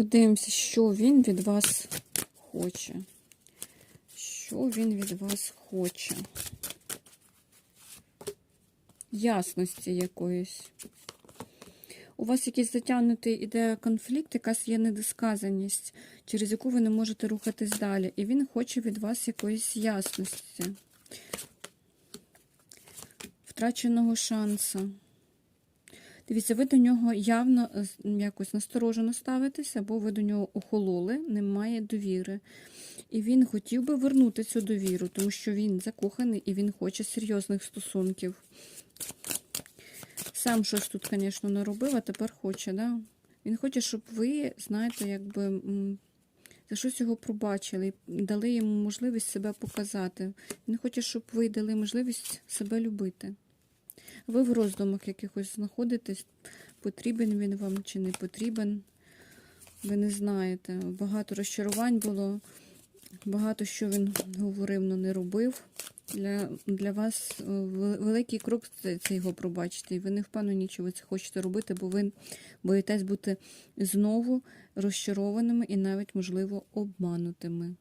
Подивимося, що він від вас хоче. Що він від вас хоче? Ясності якоїсь. У вас якийсь затягнутий іде конфлікт, якась є недосказаність, через яку ви не можете рухатись далі. І він хоче від вас якоїсь ясності, втраченого шансу. Дивіться, ви до нього явно е, якось насторожено ставитесь, або ви до нього охололи, немає довіри. І він хотів би вернути цю довіру, тому що він закоханий і він хоче серйозних стосунків. Сам щось тут, звісно, не робив, а тепер хоче, да? Він хоче, щоб ви, знаєте, якби за щось його пробачили, дали йому можливість себе показати. Він хоче, щоб ви дали можливість себе любити. Ви в роздумах якихось знаходитесь, потрібен він вам чи не потрібен. Ви не знаєте. Багато розчарувань було, багато що він говорив, але не робив. Для, для вас е, великий крок це, його пробачити. І ви не впевнені, чи ви це хочете робити, бо ви боїтесь бути знову розчарованими і навіть, можливо, обманутими.